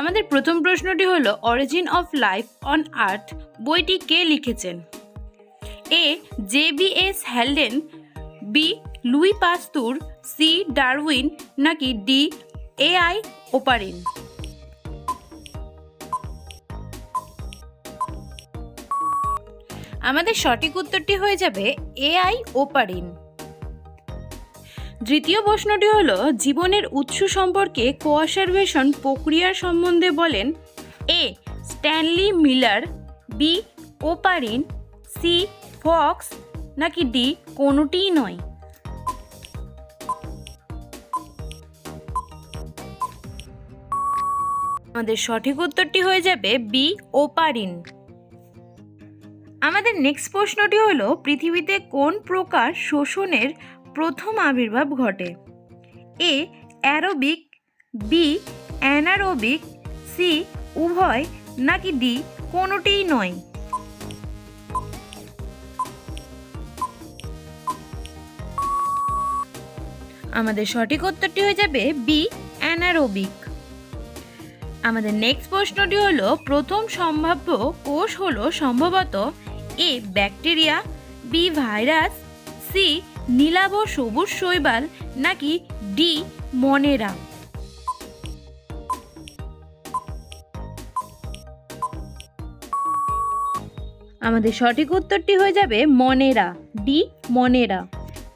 আমাদের প্রথম প্রশ্নটি হলো origin of life on earth বইটি কে লিখেছেন? A, J B S Haldane B, Louis Pasteur, C, Darwin, নাকি ডি, এ আই ওপারিন? আমাদের সঠিক উত্তরটি হয়ে যাবে এআই ওপারিন। দ্বিতীয় প্রশ্নটি হলো, জীবনের উৎস সম্পর্কে কোয়াসারভেশন প্রক্রিয়ার সম্বন্ধে বলেন, A, Stanley Miller, B Oparin C, Fox, নাকি ডি, কোনোটিই নয়। আমাদের সঠিক উত্তরটি হয়ে যাবে বি, ওপারিন। আমাদের নেক্সট প্রশ্নটি হলো, পৃথিবীতে কোন প্রকার শোষণের প্রথম আবির্ভাব ঘটে। A aerobic, B anaerobic, C উভয় নাকি ডি কোনোটিই নয়। আমাদের সঠিক উত্তরটি হয়ে যাবে বি অ্যানারোবিক। আমাদের নেক্সট প্রশ্নটি হলো, প্রথম সম্ভাব্য কোষ হলো সম্ভবত A bacteria, B virus, C নীলাভ সবুজ শৈবাল নাকি ডি মনেরা? আমাদের সঠিক উত্তরটি হয়ে যাবে মনেরা, ডি মনেরা।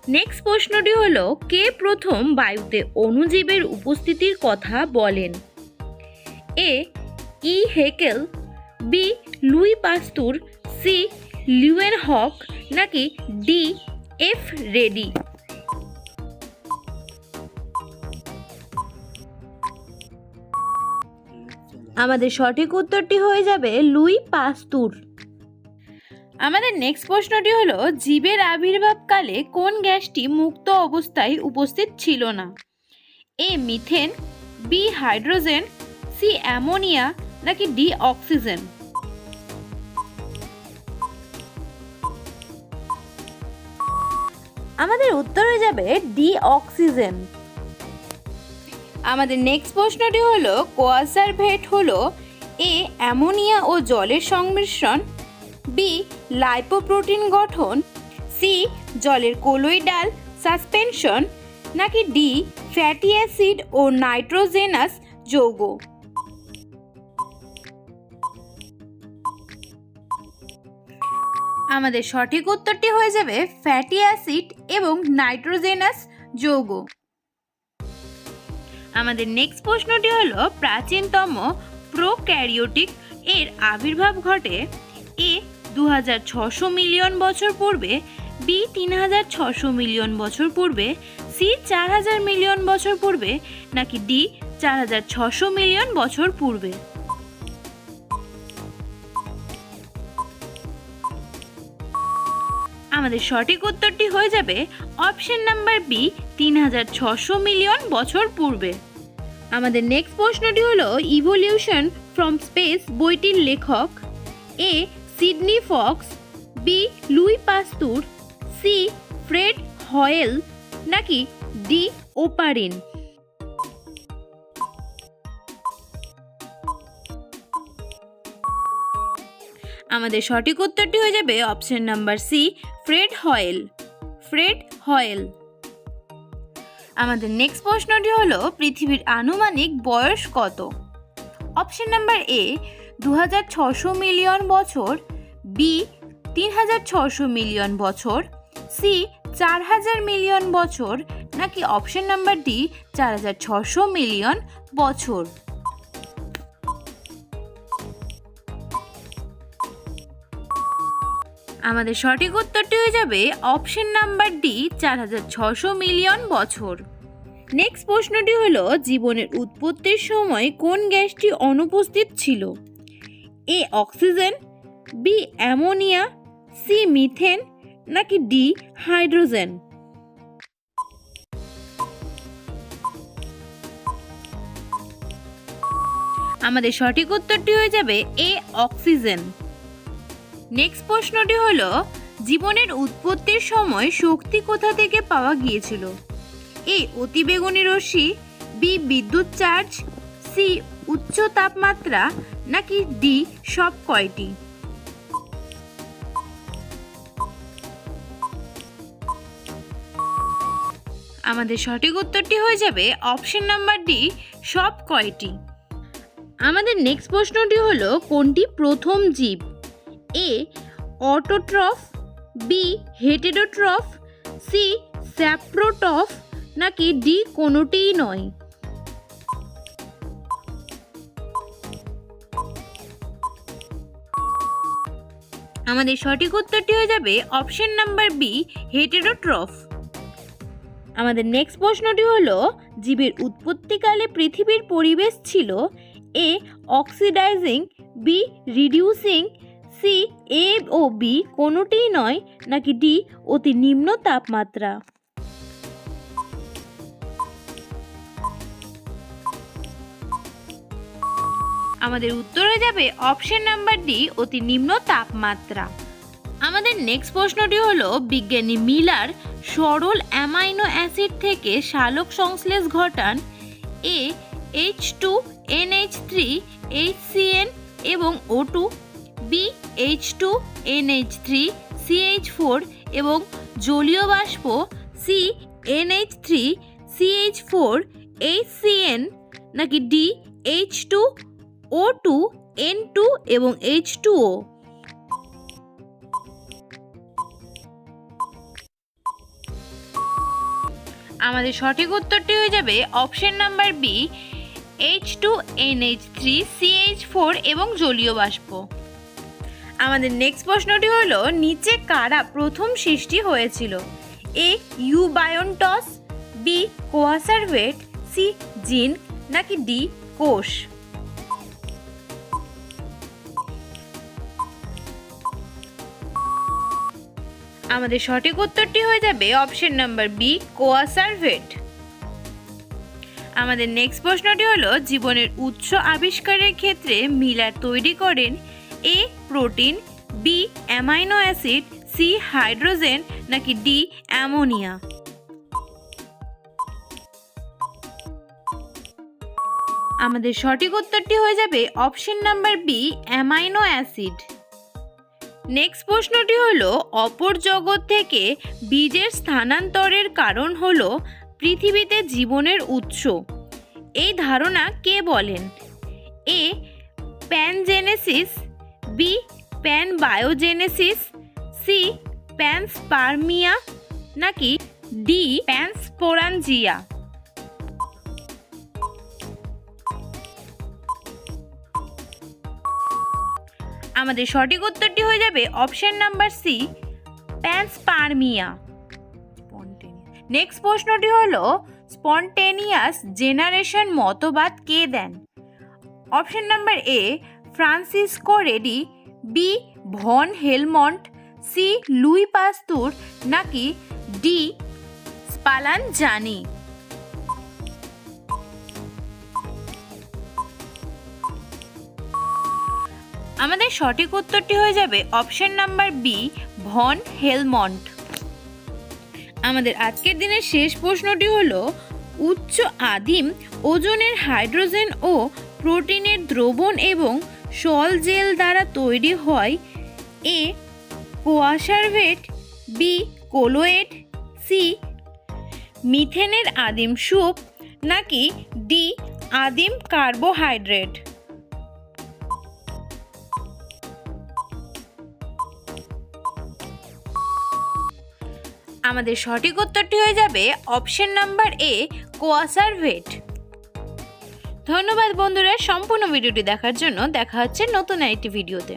নেক্সট প্রশ্নটি হলো, কে প্রথম বায়ুতে অণুজীবের উপস্থিতির কথা বলেন? A, E Haeckel, B Louis Pasteur, C Leeuwenhoek নাকি ডি এফ রেডি আমাদের সঠিক উত্তরটি হয়ে যাবে লুই পাস্তুর। আমাদের নেক্সট প্রশ্নটি হলো, জীবের আবির্ভাবকালে কোন গ্যাসটি মুক্ত অবস্থায় উপস্থিত ছিল না? A methane B hydrogen C ammonia নাকি ডি অক্সিজেন আমাদের উত্তর হয়ে যাবে ডি অক্সিজেন আমাদের নেক্সট প্রশ্নটি হলো, কোয়াসারভেট হলো এ অ্যামোনিয়া ও জলের সংমিশ্রণ, বি লাইপোপ্রোটিন গঠন, সি জলের কোলোইডাল সাসপেনশন, নাকি ডি ফ্যাটি অ্যাসিড ও নাইট্রোজেনাস যৌগ। আমাদের সঠিক উত্তরটি হয়ে যাবে ফ্যাটি অ্যাসিড এবং নাইট্রোজেনাস যৌগ। আমাদের নেক্সট প্রশ্নটি হলো, প্রাচীনতম প্রোক্যারিওটিক এর আবির্ভাব ঘটে এ দু মিলিয়ন বছর পূর্বে, বি তিন হাজার ছশো মিলিয়ন বছর পূর্বে, সি চার হাজার মিলিয়ন বছর পূর্বে, নাকি ডি চার হাজার ছশো মিলিয়ন বছর পূর্বে। আমাদের সঠিক উত্তরটি হয়ে যাবে অপশন নাম্বার বি, তিন হাজার ছশো মিলিয়ন বছর পূর্বে। আমাদের নেক্সট প্রশ্নটি হলো ইভলিউশন ফ্রম স্পেস বইটির লেখক A Sidney Fox B Louis Pasteur C Fred Hoyle নাকি ডি ওপারিন আমাদের সঠিক উত্তরটি হয়ে যাবে option number C Fred Hoyle Fred Hoyle আমাদের নেক্সট প্রশ্নটি হলো, পৃথিবীর আনুমানিক বয়স কত? অপশন নাম্বার এ দু মিলিয়ন বছর, বি তিন মিলিয়ন বছর, সি চার হাজার মিলিয়ন বছর, নাকি অপশন নাম্বার ডি চার হাজার ছশো মিলিয়ন বছর? আমাদের সঠিক উত্তরটি হয়ে যাবে অপশন নাম্বার ডি, চার হাজার ছশো মিলিয়ন বছর। নেক্সট প্রশ্নটি হলো, জীবনের উৎপত্তির সময় কোন গ্যাসটি অনুপস্থিত ছিল? A, oxygen, B, ammonia, C, methane, নাকি ডি, হাইড্রোজেন? আমাদের সঠিক উত্তরটি হয়ে যাবে, এ, অক্সিজেন। নেক্সট প্রশ্নটি হলো, জীবনের উৎপত্তির সময় শক্তি কোথা থেকে পাওয়া গিয়েছিল? এ অতিবেগুনি রশ্মি বি বিদ্যুৎ চার্জ সি উচ্চ তাপমাত্রা, নাকি ডি সব কয়টি? আমাদের সঠিক উত্তরটি হয়ে যাবে অপশন নাম্বার ডি, সব কয়টি? আমাদের নেক্সট প্রশ্নটি হলো, কোনটি প্রথম জীব? এ অটোট্রফ বি হেটেডোট্রফ সি স্যাপ্রোটফ নাকি ডি কোনোটিই নয়? আমাদের সঠিক উত্তরটি হয়ে যাবে অপশন নাম্বার বি হেটেরোট্রফ আমাদের নেক্সট প্রশ্নটি হলো, জীবের উৎপত্তিকালে পৃথিবীর পরিবেশ ছিল A oxidising B reducing C A O B কোনোটিই নয়, নাকি ডি অতি নিম্ন তাপমাত্রা? আমাদের উত্তর যাবে অপশন নাম্বার ডি অতি নিম্ন তাপমাত্রা। আমাদের নেক্সট প্রশ্নটি হলো, বিজ্ঞানী মিলার সরল অ্যামাইনো অ্যাসিড থেকে সালোক সংশ্লেষ ঘটান A H two NH three H C N এবং O two B H two NH three CH four এবং জলীয় বাষ্প C NH three CH four H CN নাকি D H two O two N two এবং H two O আমাদের সঠিক উত্তরটি হয়ে যাবে option number B H two N H three CH four এবং জলীয় বাষ্প। আমাদের নেক্সট প্রশ্নটি হলো, নিচে কারা প্রথম সৃষ্টি হয়েছিল? A, eubionts, B, coacervate, C, gene, নাকি ডি, কোষ? আমাদের সঠিক উত্তরটি হয়ে যাবে অপশন নাম্বার বি কোয়াসারভেট। আমাদের নেক্সট প্রশ্নটি হলো, জীবনের উৎস আবিষ্কারের ক্ষেত্রে মিলার তৈরি করেন A protein, B amino acid, C hydrogen, নাকি ডি অ্যামোনিয়া? আমাদের সঠিক উত্তরটি হয়ে যাবে option number B, amino acid. Next প্রশ্নটি হলো, অপর জগৎ থেকে বীজের স্থানান্তরের কারণ হল পৃথিবীতে জীবনের উৎস। এই ধারণা কে বলেন? A, pangenesis B pan biogenesis C panspermia নাকি ডি প্যানস্পোরানজিয়া আমাদের সঠিক উত্তরটি হয়ে যাবে option number C panspermia next প্রশ্নটি হলো স্পন্টেনিয়াস জেনারেশন মতবাদ কে দেন? Option number A Francisco Redi, B, von Helmont, C, Louis Pasteur, নাকি ডি স্পালান জানি আমাদের সঠিক উত্তরটি হয়ে যাবে option number B, von Helmont. আমাদের আজকের দিনের শেষ প্রশ্নটি হলো, উচ্চ আদিম ওজনের হাইড্রোজেন ও প্রোটিনের দ্রবণ এবং সল জেল দ্বারা তৈরি হয় A coacervate, B colloid C মিথেনের আদিম সুপ নাকি ডি আদিম কার্বোহাইড্রেট। আমাদের সঠিক উত্তরটি হয়ে যাবে অপশন নাম্বার এ, কোয়াসারভেট। ধন্যবাদ বন্ধুরা সম্পূর্ণ ভিডিওটি দেখার জন্য দেখা হচ্ছে নতুন একটি ভিডিওতে।